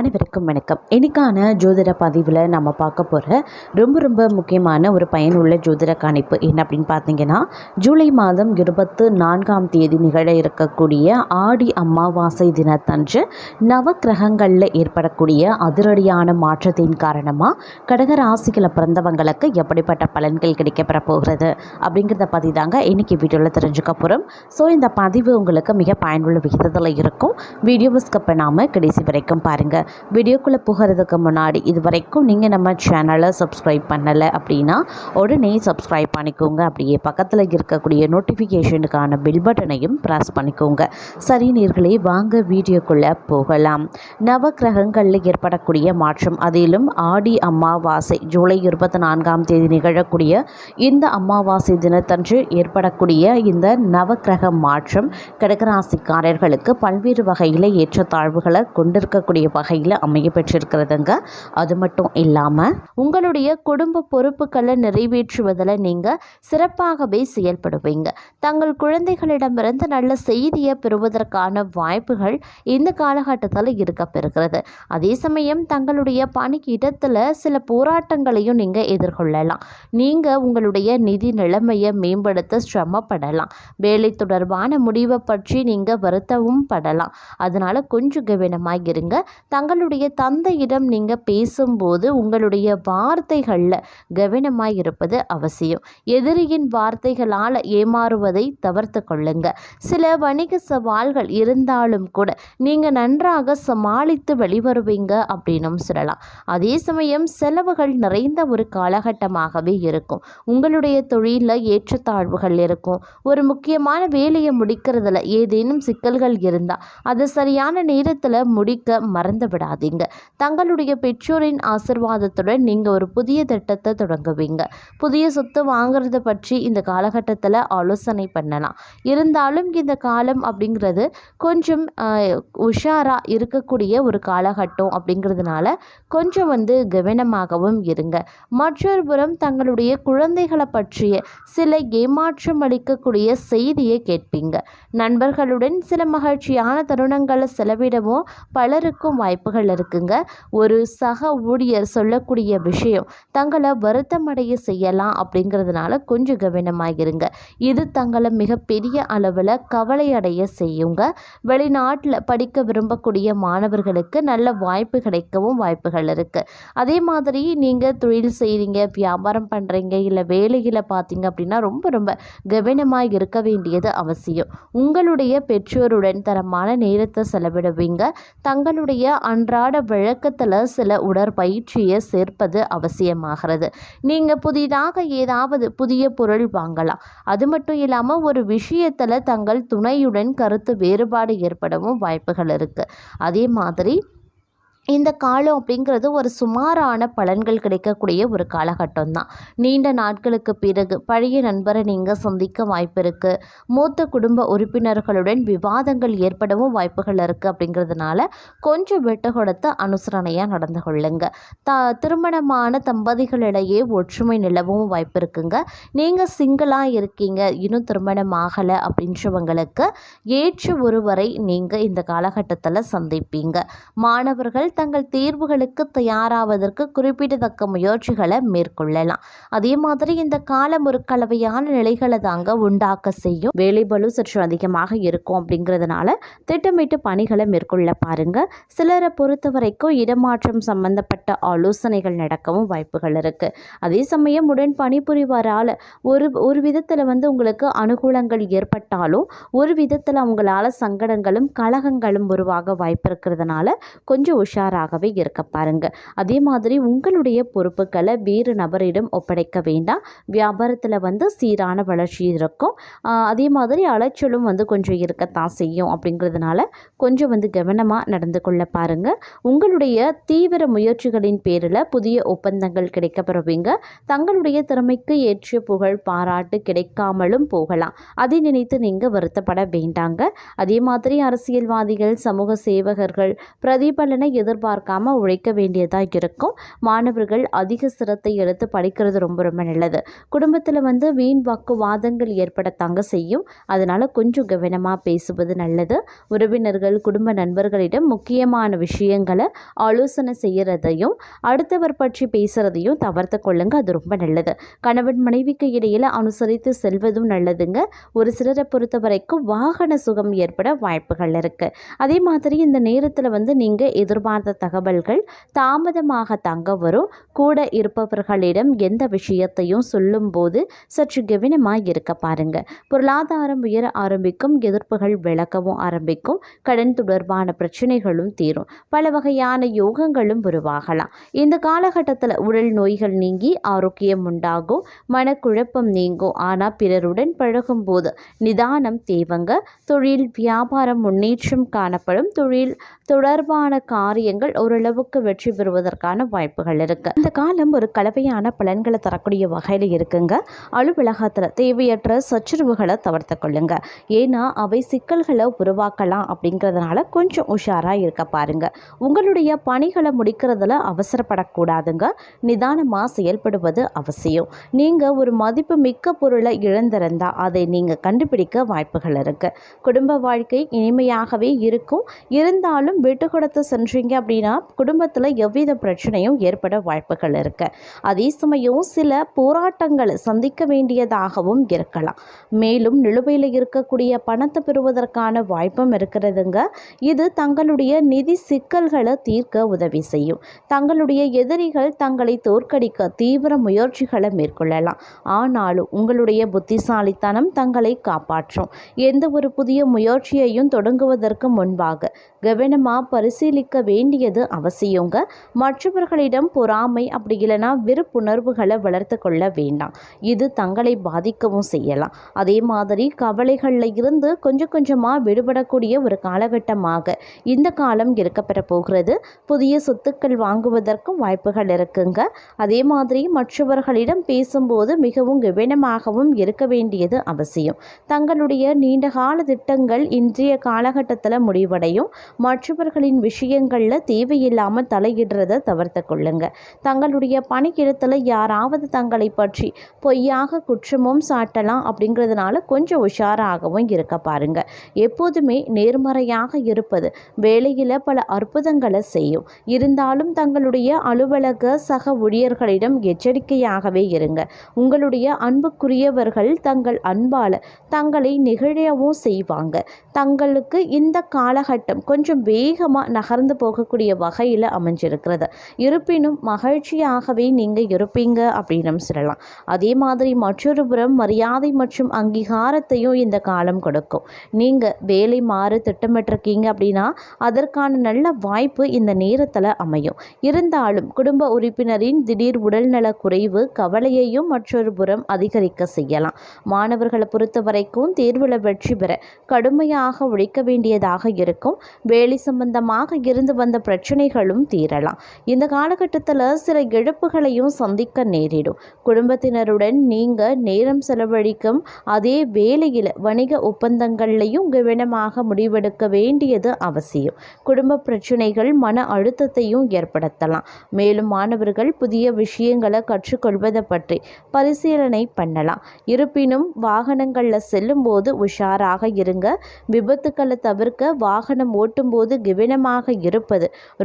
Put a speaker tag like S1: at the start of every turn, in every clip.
S1: அனைவருக்கும் வணக்கம். இன்னைக்கான ஜோதிட பதிவில் நம்ம பார்க்க போகிற ரொம்ப ரொம்ப முக்கியமான ஒரு பயனுள்ள ஜோதிட கணிப்பு என்ன அப்படின்னு பார்த்தீங்கன்னா ஜூலை மாதம் இருபத்து நான்காம் தேதி நிகழ இருக்கக்கூடிய ஆடி அமாவாசை தினத்தன்று நவக்கிரகங்களில் ஏற்படக்கூடிய அதிரடியான மாற்றத்தின் காரணமாக கடக ராசிகளை பிறந்தவங்களுக்கு எப்படிப்பட்ட பலன்கள் கிடைக்கப்பெற போகிறது அப்படிங்கிறத பற்றி தாங்க இன்றைக்கி வீடியோவில் தெரிஞ்சுக்க போகிறோம் ஸோ இந்த பதிவு உங்களுக்கு மிக பயனுள்ள விகிதத்தில் இருக்கும். வீடியோவை ஸ்கப் பண்ணாமல் கடைசி வரைக்கும் பாருங்கள் வீடியோக்குள்ளே போகிறதுக்கு முன்னாடி இது வரைக்கும் நீங்கள் நம்ம சேனலை சப்ஸ்கிரைப் பண்ணலை அப்படின்னா உடனே சப்ஸ்கிரைப் பண்ணிக்கோங்க. அப்படியே பக்கத்தில் இருக்கக்கூடிய நோட்டிஃபிகேஷனுக்கான பில் பட்டனையும் ப்ரெஸ் பண்ணிக்கோங்க. சரி நீர்களே வாங்க வீடியோக்குள்ளே போகலாம். நவக்கிரகங்களில் ஏற்படக்கூடிய மாற்றம் அதிலும் ஆடி அமாவாசை ஜூலை இருபத்தி நான்காம் தேதி நிகழக்கூடிய இந்த அமாவாசை தினத்தன்று ஏற்படக்கூடிய இந்த நவக்கிரக மாற்றம் கடகராசிக்காரர்களுக்கு பல்வேறு வகையில் ஏற்றத்தாழ்வுகளை கொண்டிருக்கக்கூடிய வகையில் அமைய பெற்றிருக்கிறதுங்க அது மட்டும் இல்லாமல் உங்களுடைய குடும்ப பொறுப்புகளை நிறைவேற்றுவதில் நீங்கள் சிறப்பாகவே செயல்படுவீங்க. தங்கள் குழந்தைகளிடமிருந்து நல்ல செய்தியை பெறுவதற்கான வாய்ப்புகள் இந்த காலகட்டத்தில் இருக்க பெறுகிறது. அதே சமயம் தங்களுடைய பணிக்கு இடத்துல சில போராட்டங்களையும் நீங்கள் எதிர்கொள்ளலாம். நீங்கள் உங்களுடைய நிதி நிலைமையை மேம்படுத்த சிரமப்படலாம். வேலை தொடர்பான முடிவை பற்றி நீங்கள் வருத்தவும் படலாம். அதனால் கொஞ்சம் கவனமாக இருங்க. தங்களுடைய தந்தையிடம் நீங்கள் பேசும்போது உங்களுடைய வார்த்தைகளில் கவனமாக இருப்பது அவசியம். எதிரியின் வார்த்தைகளால் ஏமாறுவதை தவிர்த்து கொள்ளுங்க. சில வணிக சவால்கள் இருந்தாலும் கூட நீங்கள் நன்றாக சமாளித்து வெளிவருவீங்க அப்படின்னும் சொல்லலாம். அதே சமயம் செலவுகள் நிறைந்த ஒரு காலகட்டமாகவே இருக்கும். உங்களுடைய தொழிலில் ஏற்றத்தாழ்வுகள் இருக்கும். ஒரு முக்கியமான வேலையை முடிக்கிறதுல ஏதேனும் சிக்கல்கள் இருந்தால் அதை சரியான நேரத்தில் முடிக்க மறந்து விடாதீங்க தங்களுடைய பெற்றோரின் ஆசிர்வாதத்துடன் நீங்கள் ஒரு புதிய திட்டத்தை தொடங்குவீங்க. புதிய சொத்து வாங்குறத பற்றி இந்த காலகட்டத்தில் ஆலோசனை பண்ணலாம். இருந்தாலும் இந்த காலம் அப்படிங்கிறது கொஞ்சம் உஷாராக இருக்கக்கூடிய ஒரு காலகட்டம் அப்படிங்கிறதுனால கொஞ்சம் வந்து கவனமாகவும் இருங்க. மற்றொரு புறம் தங்களுடைய குழந்தைகளை பற்றிய சில ஏமாற்றம் அளிக்கக்கூடிய செய்தியை கேட்பீங்க. நண்பர்களுடன் சில மகிழ்ச்சியான தருணங்களை செலவிடவும் பலருக்கும் வாய்ப்பு வாய்ப்புகள் இருக்குங்க. ஒரு சக ஊழியர் சொல்லக்கூடிய விஷயம் தங்களை வருத்தமடைய செய்யலாம் அப்படிங்கிறதுனால கொஞ்சம் கவனமாக இருங்க இது தங்களை மிகப்பெரிய அளவில் கவலையடைய செய்யுங்க. வெளிநாட்டில் படிக்க விரும்பக்கூடிய மாணவர்களுக்கு நல்ல வாய்ப்பு கிடைக்கவும் வாய்ப்புகள் இருக்குது அதே மாதிரி நீங்கள் தொழில் செய்கிறீங்க வியாபாரம் பண்ணுறீங்க இல்லை வேலையில் பார்த்தீங்க அப்படின்னா ரொம்ப ரொம்ப கவனமாக இருக்க வேண்டியது அவசியம். உங்களுடைய பெற்றோருடன் தரமான நேரத்தை செலவிடுவீங்க. தங்களுடைய அன்றாட வழக்கத்தில் சில உடற்பயிற்சியை சேர்ப்பது அவசியமாகிறது. நீங்கள் புதிதாக ஏதாவது புதிய பொருள் வாங்கலாம். அது மட்டும் இல்லாமல் ஒரு விஷயத்தில் தங்கள் துணையுடன் கருத்து வேறுபாடு ஏற்படவும் வாய்ப்புகள் இருக்குது அதே மாதிரி இந்த காலம் அப்படிங்கிறது ஒரு சுமாரான பலன்கள் கிடைக்கக்கூடிய ஒரு காலகட்டம் தான் நீண்ட நாட்களுக்கு பிறகு பழைய நண்பரை நீங்கள் சந்திக்க வாய்ப்பு இருக்குது மூத்த குடும்ப உறுப்பினர்களுடன் விவாதங்கள் ஏற்படவும் வாய்ப்புகள் இருக்குது அப்படிங்கிறதுனால கொஞ்சம் விட்டு கொடுத்து அனுசரணையாக நடந்து கொள்ளுங்க. த திருமணமான தம்பதிகளிடையே ஒற்றுமை நிலவும் வாய்ப்பு இருக்குங்க நீங்கள் சிங்கிளாக இருக்கீங்க இன்னும் திருமணம் ஆகலை அப்படின்றவங்களுக்கு ஏற்ற ஒருவரை நீங்கள் இந்த காலகட்டத்தில் சந்திப்பீங்க. மாணவர்கள் தங்கள் தேர்வுகளுக்கு தயாராவதற்கு குறிப்பிடத்தக்க முயற்சிகளை மேற்கொள்ளலாம். அதே மாதிரி இந்த காலம் ஒரு கலவையான நிலைகளை தாங்க உண்டாக்க செய்யும். வேலைபலு சற்று அதிகமாக இருக்கும் அப்படிங்கிறதுனால திட்டமிட்டு பணிகளை மேற்கொள்ள பாருங்க. சிலரை பொறுத்த வரைக்கும் இடமாற்றம் சம்பந்தப்பட்ட ஆலோசனைகள் நடக்கவும் வாய்ப்புகள் இருக்கு. அதே சமயம் உடன் பணிபுரிவாரால் ஒரு ஒரு விதத்தில் வந்து உங்களுக்கு அனுகூலங்கள் ஏற்பட்டாலும் ஒரு விதத்தில் அவங்களால சங்கடங்களும் கலகங்களும் உருவாக வாய்ப்பு இருக்கிறதுனால கொஞ்சம் உஷாராகவே இருக்க பாருங்க. அதே மாதிரி உங்களுடைய பொறுப்புகளை வேறு நபரிடம் ஒப்படைக்க வேண்டாம். வியாபாரத்தில் வந்து சீரான வளர்ச்சி இருக்கும். அதே மாதிரி அலைச்சலும் வந்து கொஞ்சம் இருக்கத்தான் செய்யும் அப்படிங்கிறதுனால கொஞ்சம் வந்து கவனமாக நடந்து கொள்ள பாருங்க. உங்களுடைய தீவிர முயற்சிகளின் பேரில் புதிய ஒப்பந்தங்கள் கிடைக்கப்பெறுவீங்க. தங்களுடைய திறமைக்கு ஏற்ற புகழ் பாராட்டு கிடைக்காமலும் போகலாம். அதை நினைத்து நீங்கள் வருத்தப்பட வேண்டாங்க. அதே மாதிரி அரசியல்வாதிகள் சமூக சேவகர்கள் பிரதிபலனை எதிர் எதிர்பார்க்காம உழைக்க வேண்டியதாக இருக்கும். மாணவர்கள் அதிக சிரத்தை எடுத்து படிக்கிறது ரொம்ப ரொம்ப நல்லது. குடும்பத்தில் வந்து வீண் வாக்குவாதங்கள் ஏற்படத்தாங்க செய்யும். அதனால் கொஞ்சம் கவனமாக பேசுவது நல்லது. உறவினர்கள் குடும்ப நண்பர்களிடம் முக்கியமான விஷயங்களை ஆலோசனை செய்கிறதையும் அடுத்தவர் பற்றி பேசுகிறதையும் தவிர்த்து கொள்ளுங்க. அது ரொம்ப நல்லது. கணவன் மனைவிக்கு இடையில் அனுசரித்து செல்வதும் நல்லதுங்க. ஒரு சிலரை பொறுத்த வரைக்கும் வாகன சுகம் ஏற்பட வாய்ப்புகள் இருக்குது அதே மாதிரி இந்த நேரத்தில் வந்து நீங்கள் எதிர்பார்த்த தகவல்கள் தாமதமாக தங்க வரும். கூட இருப்பவர்களிடம் எந்த விஷயத்தையும் சொல்லும்போது சற்று கவனமாக இருக்க பாருங்க. பொருளாதாரம் உயர ஆரம்பிக்கும் எதிர்ப்புகள் விளக்கவும் ஆரம்பிக்கும். கடன் தொடர்பான பிரச்சனைகளும் தீரும். பல வகையான யோகங்களும் உருவாகலாம். இந்த காலகட்டத்தில் உடல் நோய்கள் நீங்கி ஆரோக்கியம் உண்டாகும் மனக்குழப்பம் நீங்கும். ஆனால் பிறருடன் பழகும்போது நிதானம் தேவங்க. தொழில் வியாபாரம் முன்னேற்றம் காணப்படும். தொழில் தொடர்பான காரிய காரியங்கள் ஓரளவுக்கு வெற்றி பெறுவதற்கான வாய்ப்புகள் இருக்கு. இந்த காலம் ஒரு கலவையான பலன்களை தரக்கூடிய வகையில் இருக்குங்க. அலுவலகத்தில் தேவையற்ற சச்சரவுகளை தவிர்த்து கொள்ளுங்க. ஏன்னா அவை சிக்கல்களை உருவாக்கலாம் அப்படிங்கிறதுனால கொஞ்சம் உஷாராக இருக்க பாருங்க. உங்களுடைய பணிகளை முடிக்கிறதுல அவசரப்படக்கூடாதுங்க. நிதானமாக செயல்படுவது அவசியம். நீங்கள் ஒரு மதிப்பு மிக்க பொருளை இழந்திருந்தால் அதை நீங்கள் கண்டுபிடிக்க வாய்ப்புகள் இருக்குது குடும்ப வாழ்க்கை இனிமையாகவே இருக்கும். இருந்தாலும் விட்டு கொடுத்து சென்றீங்க அப்படின்னா குடும்பத்தில் எவ்வித பிரச்சனையும் ஏற்பட வாய்ப்புகள் இருக்குது அதே சமயம் சில போராட்டங்களை சந்திக்க வேண்டியதாகவும் இருக்கலாம். மேலும் நிலுவையில் இருக்கக்கூடிய பணத்தை பெறுவதற்கான வாய்ப்பும் இருக்கிறதுங்க. இது தங்களுடைய நிதி சிக்கல்களை தீர்க்க உதவி செய்யும். தங்களுடைய எதிரிகள் தங்களை தோற்கடிக்க தீவிர முயற்சிகளை மேற்கொள்ளலாம். ஆனாலும் உங்களுடைய புத்திசாலித்தனம் தங்களை காப்பாற்றும். எந்த ஒரு புதிய முயற்சியையும் தொடங்குவதற்கு முன்பாக கவனமாக பரிசீலிக்க வேண்டியது அவசியங்க. மற்றவர்களிடம் பொறாமை அப்படி இல்லைன்னா வெறுப்புணர்வுகளை வளர்த்து கொள்ள வேண்டாம். இது தங்களை பாதிக்கவும் செய்யலாம். அதே மாதிரி கவலைகளில் இருந்து கொஞ்சம் கொஞ்சமாக விடுபடக்கூடிய ஒரு காலகட்டமாக இந்த காலம் இருக்கப்பெற போகிறது. புதிய சொத்துக்கள் வாங்குவதற்கும் வாய்ப்புகள் இருக்குங்க. அதே மாதிரி மற்றவர்களிடம் பேசும்போது மிகவும் கவனமாகவும் இருக்க வேண்டியது அவசியம். தங்களுடைய நீண்டகால திட்டங்கள் இன்றைய காலகட்டத்தில் முடிவடையும். மற்றவர்களின் விஷயங்களில் தேவையில்லாமல் தலையிடுறதை தவிர்த்து கொள்ளுங்க. தங்களுடைய பணியிடத்தில் யாராவது தங்களை பற்றி பொய்யாக குற்றமும் சாட்டலாம் அப்படிங்கிறதுனால கொஞ்சம் உஷாராகவும் இருக்க பாருங்க. எப்போதுமே நேர்மறையாக இருப்பது வேலையில் பல அற்புதங்களை செய்யும். இருந்தாலும் தங்களுடைய அலுவலக சக ஊழியர்களிடம் எச்சரிக்கையாகவே இருங்க. உங்களுடைய அன்புக்குரியவர்கள் தங்கள் அன்பால் தங்களை நிகழவும் செய்வாங்க. தங்களுக்கு இந்த காலகட்டம் கொஞ்சம் வேகமாக நகர்ந்து போக இருக்கக்கூடிய வகையில் அமைஞ்சிருக்கிறது. இருப்பினும் மகிழ்ச்சியாகவே நீங்கள் இருப்பீங்க அப்படின்னு சொல்லலாம். அதே மாதிரி மற்றொரு புறம் மரியாதை மற்றும் அங்கீகாரத்தையும் இந்த காலம் கொடுக்கும். நீங்கள் வேலை மாறு திட்டமிட்டிருக்கீங்க அப்படின்னா அதற்கான நல்ல வாய்ப்பு இந்த நேரத்தில் அமையும். இருந்தாலும் குடும்ப உறுப்பினரின் திடீர் உடல்நல குறைவு கவலையையும் மற்றொரு புறம் அதிகரிக்க செய்யலாம். மாணவர்களை பொறுத்த வரைக்கும் தேர்வில் வெற்றி பெற கடுமையாக உழைக்க வேண்டியதாக இருக்கும். வேலை சம்பந்தமாக இருந்து வந்த அந்த பிரச்சனைகளும் தீரலாம். இந்த காலகட்டத்தில் சில இழப்புகளையும் சந்திக்க நேரிடும். குடும்பத்தினருடன் நீங்கள் நேரம் செலவழிக்கும் அதே வேலையில் வணிக ஒப்பந்தங்கள்லையும் கவனமாக முடிவெடுக்க வேண்டியது அவசியம். குடும்ப பிரச்சனைகள் மன அழுத்தத்தையும் ஏற்படுத்தலாம். மேலும் மாணவர்கள் புதிய விஷயங்களை கற்றுக்கொள்வதை பற்றி பரிசீலனை பண்ணலாம். இருப்பினும் வாகனங்களில் செல்லும்போது உஷாராக இருங்க. விபத்துக்களை தவிர்க்க வாகனம் ஓட்டும்போது கவனமாக இருப்பது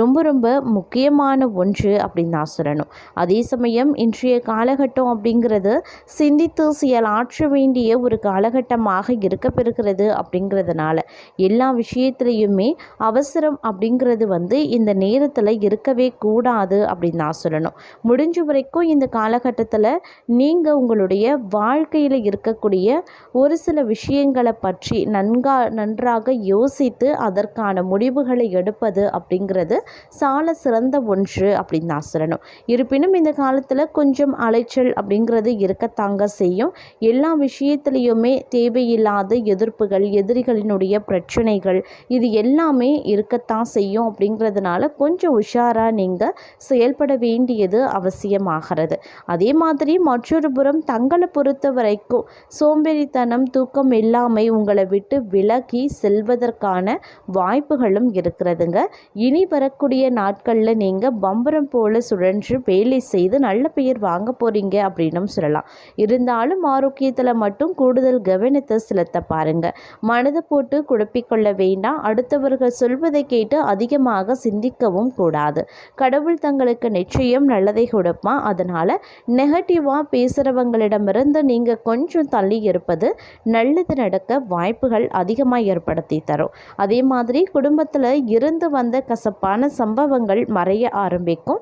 S1: ரொம்ப ரொம்ப முக்கியமான ஒன்று அப்படின்னு நான் சொல்லணும். அதே சமயம் இன்றைய காலகட்டம் அப்படிங்கிறது சிந்தித்து செயலாற்ற வேண்டிய ஒரு காலகட்டமாக இருக்கப்பெறுகிறது அப்படிங்கிறதுனால எல்லா விஷயத்துலையுமே அவசரம் அப்படிங்கிறது வந்து இந்த நேரத்தில் இருக்கவே கூடாது அப்படின்னு நான் சொல்லணும். முடிஞ்ச வரைக்கும் இந்த காலகட்டத்தில் நீங்கள் உங்களுடைய வாழ்க்கையில் இருக்கக்கூடிய ஒரு சில விஷயங்களை பற்றி நன்கா நன்றாக யோசித்து அதற்கான முடிவுகளை எடுப்பது அப்படிங்கிறது சால சிறந்த ஒன்று அப்படின்னு நான் சொல்லணும். இருப்பினும் இந்த காலத்தில் கொஞ்சம் அலைச்சல் அப்படிங்கிறது இருக்கத்தாங்க செய்யும். எல்லா விஷயத்துலேயுமே தேவையில்லாத எதிர்ப்புகள் எதிரிகளினுடைய பிரச்சனைகள் இது எல்லாமே இருக்கத்தான் செய்யும் அப்படிங்கிறதுனால கொஞ்சம் உஷாராக நீங்கள் செயல்பட வேண்டியது அவசியமாகிறது. அதே மாதிரி மற்றொரு புறம் தங்களை பொறுத்த வரைக்கும் சோம்பேறித்தனம் தூக்கம் எல்லாமே உங்களை விட்டு விலகி செல்வதற்கான வாய்ப்புகளும் இருக்கிறதுங்க. இனி வரக்கூடிய நாட்களில் நீங்கள் பம்பரம் போல் சுழன்று வேலை செய்து நல்ல பெயர் வாங்க போகிறீங்க அப்படின்னும் சொல்லலாம். இருந்தாலும் ஆரோக்கியத்தில் மட்டும் கூடுதல் கவனத்தை செலுத்த பாருங்க. மனதை போட்டு குழப்பிக்கொள்ள வேண்டாம். அடுத்தவர்கள் சொல்வதை கேட்டு அதிகமாக சிந்திக்கவும் கூடாது. கடவுள் தங்களுக்கு நிச்சயம் நல்லதை கொடுப்பான் அதனால் நெகட்டிவாக பேசுகிறவங்களிடமிருந்து நீங்கள் கொஞ்சம் தள்ளி இருப்பது நல்லது நடக்க வாய்ப்புகள் அதிகமாக ஏற்படுத்தி தரும். அதே மாதிரி குடும்பத்தில் இருந்து வந்த கசப்பான சம்பவங்கள் மறைய ஆரம்பிக்கும்.